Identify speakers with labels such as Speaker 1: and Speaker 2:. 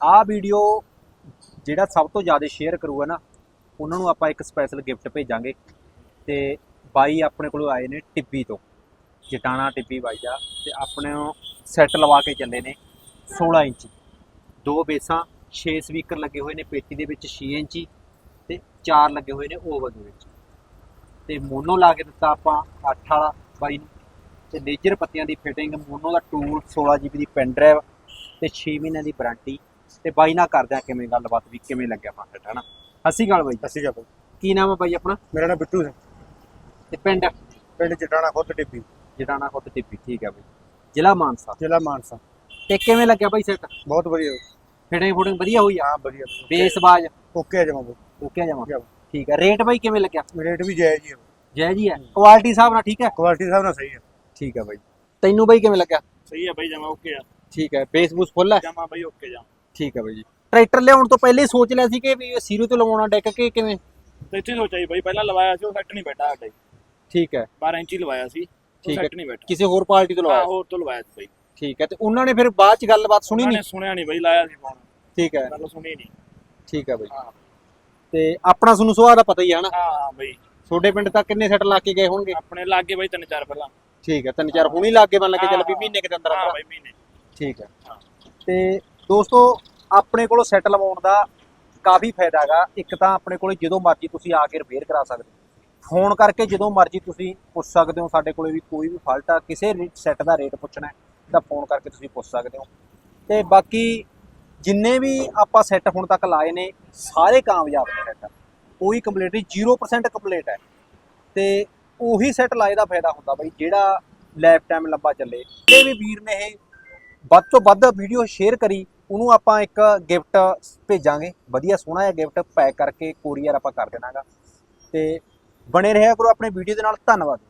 Speaker 1: ਆਹ ਵੀਡੀਓ ਜਿਹੜਾ ਸਭ ਤੋਂ ਜ਼ਿਆਦਾ ਸ਼ੇਅਰ ਕਰੂਗਾ ਨਾ, ਉਹਨਾਂ ਨੂੰ ਆਪਾਂ ਇੱਕ ਸਪੈਸ਼ਲ ਗਿਫਟ ਭੇਜਾਂਗੇ ਤੇ ਬਾਈ ਆਪਣੇ ਕੋਲ ਆਏ ਨੇ ਟਿੱਬੀ ਤੋਂ। ਜਟਾਣਾ ਟਿੱਬੀ ਬਾਈ ਦਾ ਤੇ ਆਪਣੇ ਸੈੱਟ ਲਵਾ ਕੇ ਚੱਲੇ ਨੇ 16 ਇੰਚ। ਦੋ ਬੇਸਾਂ 6 ਸਪੀਕਰ ਲੱਗੇ ਹੋਏ ਨੇ ਪੇਟੀ ਦੇ ਵਿੱਚ 6 ਇੰਚੀ ਤੇ 4 ਲੱਗੇ ਹੋਏ ਨੇ ਓਵਰ ਦੇ ਵਿੱਚ। ਤੇ ਮੋਨੋ ਲਾ ਕੇ ਦਿੱਤਾ ਆਪਾਂ 8 ਵਾਲਾ ਬਾਈ ਨੂੰ। ਤੇ ਲੇਜਰ ਪੱਤੀਆਂ ਦੀ ਫਿਟਿੰਗ ਮੋਨੋ ਦਾ ਟੂਲ 16 GB ਦੀ ਪੈਨ ਡਰਾਈਵ ਤੇ 6 ਮਹੀਨਿਆਂ ਦੀ ਵਾਰੰਟੀ ਤੇ ਬਾਈ ਨਾਲ ਕਰਦੇ ਆ ਕਿਵੇਂ ਗੱਲਬਾਤ ਵੀ ਕਿਵੇਂ ਲੱਗਿਆ ਫਾਸਟ ਹਨਾ? ਹੱਸੀ ਗੱਲ ਬਾਈ।
Speaker 2: ਸ਼੍ਰੀ ਅਕਾਲ
Speaker 1: ਕੀ ਨਾਮ ਹੈ ਬਾਈ ਆਪਣਾ?
Speaker 2: ਮੇਰਾ ਨਾਮ ਬਿੱਟੂ ਸਿੰਘ
Speaker 1: ਤੇ ਪਿੰਡ?
Speaker 2: ਪਿੰਡ ਜਟਾਣਾ ਖੁਰਦ ਟਿੱਬੀ।
Speaker 1: ਜਟਾਣਾ ਖੁੱਤ ਟਿੱਪੀ ਠੀਕ ਹੈ ਬਾਈ। ਜ਼ਿਲ੍ਹਾ ਮਾਨਸਾ।
Speaker 2: ਜ਼ਿਲ੍ਹਾ ਮਾਨਸਾ।
Speaker 1: ਤੇ ਕਿਵੇਂ ਲੱਗਿਆ ਬਾਈ ਸੈੱਟ
Speaker 2: ਬਹੁਤ ਵਧੀਆ
Speaker 1: ਫਿਟਿੰਗ ਫੁਟਿੰਗ ਵਧੀਆ ਹੋਈ ਆ?
Speaker 2: ਹਾਂ ਵਧੀਆ
Speaker 1: ਬੇਸ ਬਾਜ?
Speaker 2: ਓਕੇ ਜਮਾ ਬੋ
Speaker 1: ਓਕੇ ਜਮਾ। ਠੀਕ ਹੈ ਰੇਟ ਬਾਈ ਕਿਵੇਂ ਲੱਗਿਆ?
Speaker 2: ਰੇਟ ਵੀ ਜਾਇਜ਼ ਹੀ ਹੈ
Speaker 1: ਜੈ ਜੀ ਹੈ ਕੁਆਲਿਟੀ ਹਿਸਾਬ ਨਾਲ ਠੀਕ ਹੈ
Speaker 2: ਕੁਆਲਿਟੀ ਹਿਸਾਬ ਨਾਲ ਸਹੀ ਹੈ
Speaker 1: ਠੀਕ ਹੈ ਬਾਈ। ਤੈਨੂੰ ਬਾਈ ਕਿਵੇਂ ਲੱਗਿਆ?
Speaker 3: ਸਹੀ ਹੈ ਬਾਈ ਜਮਾ ਓਕੇ ਆ।
Speaker 1: ਠੀਕ ਹੈ ਬੇਸ ਬੂਸ ਫੁੱਲ ਹੈ
Speaker 3: ਜਮਾ ਬਾਈ ਓਕੇ ਜਾ
Speaker 1: ਠੀਕ ਹੈ ਬਾਈ ਜੀ। ਟਰੈਕਟਰ ਲਿਆਉਣ ਤੋਂ ਪਹਿਲੇ ਹੀ ਸੋਚ ਲਿਆ ਸੀ ਕਿ ਵੀ ਸੀਰੋ ਤੋਂ ਲਵਾਉਣਾ ਡੈਕ ਕੇ ਕਿਵੇਂ?
Speaker 3: ਤੇ ਇੱਥੇ ਸੋਚਿਆ ਜੀ ਬਾਈ ਪਹਿਲਾਂ ਲਵਾਇਆ ਸੀ ਉਹ ਸੈੱਟ ਨਹੀਂ ਬੈਠਾ ਸਾਡਾ।
Speaker 1: ਠੀਕ ਹੈ
Speaker 3: 12 ਇੰਚੀ ਲਵਾਇਆ ਸੀ
Speaker 1: ਠੀਕ ਹੈ।
Speaker 3: ਸੈੱਟ ਨਹੀਂ ਬੈਠਾ।
Speaker 1: ਕਿਸੇ ਹੋਰ ਪਾਰਟੀ ਤੋਂ
Speaker 3: ਹਾਂ
Speaker 1: ਲਵਾਇਆ
Speaker 3: ਹੋਰ ਤੋਂ ਲਵਾਇਆ ਸੀ ਬਾਈ।
Speaker 1: ਠੀਕ ਹੈ ਤੇ ਉਹਨਾਂ ਨੇ ਫਿਰ ਬਾਅਦ ਚ ਗੱਲਬਾਤ ਸੁਣੀ
Speaker 3: ਉਹਨਾਂ
Speaker 1: ਨਹੀਂ?
Speaker 3: ਨੇ ਸੁਣਿਆ ਨਹੀਂ ਬਾਈ ਲਾਇਆ ਸੀ ਫੋਨ।
Speaker 1: ਠੀਕ ਹੈ
Speaker 3: ਗੱਲ ਸੁਣੀ ਨਹੀਂ।
Speaker 1: ਠੀਕ ਹੈ ਬਾਈ।
Speaker 3: ਹਾਂ।
Speaker 1: ਤੇ ਆਪਣਾ ਤੁਹਾਨੂੰ ਸੁਭਾਅ ਦਾ ਪਤਾ ਹੀ ਹੈ ਨਾ?
Speaker 3: ਹਾਂ ਬਾਈ।
Speaker 1: ਤੁਹਾਡੇ ਪਿੰਡ ਤੱਕ ਕਿੰਨੇ ਸੈੱਟ ਲਾ ਕੇ ਗਏ ਹੋਣਗੇ?
Speaker 3: ਆਪਣੇ ਲਾਗੇ ਬਾਈ ਤਿੰਨ ਚਾਰ ਪਹਿਲਾਂ।
Speaker 1: ਠੀਕ ਹੈ ਤਿੰਨ ਚਾਰ ਹੁਣੀ ਲਾ ਕੇ ਮੰਨ ਕੇ ਚੱਲ ਵੀ
Speaker 3: ਹਾਂ।
Speaker 1: ਮਹੀਨੇ ਕੇ ਅੰਦਰ
Speaker 3: ਹਾਂ ਬਾਈ ਮਹੀਨੇ।
Speaker 1: ਠੀਕ ਹੈ
Speaker 3: ਹਾਂ।
Speaker 1: ਤੇ ਦੋਸਤੋ ਆਪਣੇ ਕੋਲੋਂ ਸੈੱਟ ਲਵਾਉਣ ਦਾ ਕਾਫੀ ਫਾਇਦਾ ਹੈਗਾ। ਇੱਕ ਤਾਂ ਆਪਣੇ ਕੋਲ ਜਦੋਂ ਮਰਜ਼ੀ ਤੁਸੀਂ ਆ ਕੇ ਰਿਪੇਅਰ ਕਰਾ ਸਕਦੇ ਹੋ। ਫੋਨ ਕਰਕੇ ਜਦੋਂ ਮਰਜ਼ੀ ਤੁਸੀਂ ਪੁੱਛ ਸਕਦੇ ਹੋ, ਸਾਡੇ ਕੋਲੇ ਵੀ ਕੋਈ ਵੀ ਫਾਲਟ ਆ, ਕਿਸੇ ਸੈੱਟ ਦਾ ਰੇਟ ਪੁੱਛਣਾ ਤਾਂ ਫੋਨ ਕਰਕੇ ਤੁਸੀਂ ਪੁੱਛ ਸਕਦੇ ਹੋ। ਤੇ ਬਾਕੀ ਜਿੰਨੇ ਵੀ ਆਪਾਂ ਸੈੱਟ ਹੁਣ ਤੱਕ ਲਾਏ ਨੇ, ਸਾਰੇ ਕਾਮਯਾਬ ਨੇ ਸੈੱਟ ਕੋਈ ਕੰਪਲੀਟ ਨਹੀਂ 0% ਕੰਪਲੀਟ ਹੈ। ਤੇ ਉਹੀ ਸੈੱਟ ਲਾਏ ਦਾ ਫਾਇਦਾ ਹੁੰਦਾ ਬਈ, ਜਿਹੜਾ ਲਾਈਫ ਟਾਈਮ ਲੰਬਾ ਚੱਲੇ। ਜਿਹੜੇ ਵੀ ਵੀਰ ਨੇ ਇਹ ਵੱਧ ਤੋਂ ਵੱਧ ਵੀਡੀਓ ਸ਼ੇਅਰ ਕਰੀ ਉਹਨੂੰ ਆਪਾਂ ਇੱਕ ਗਿਫਟ ਭੇਜਾਂਗੇ। ਵਧੀਆ ਸੋਹਣਾ ਜਿਹਾ ਗਿਫਟ ਪੈਕ ਕਰਕੇ ਕੋਰੀਅਰ ਆਪਾਂ ਕਰ ਦੇਣਾਗਾ। ਤੇ ਬਣੇ ਰਿਹਾ ਕਰੋ ਆਪਣੇ ਵੀਡੀਓ ਦੇ ਨਾਲ। ਧੰਨਵਾਦ।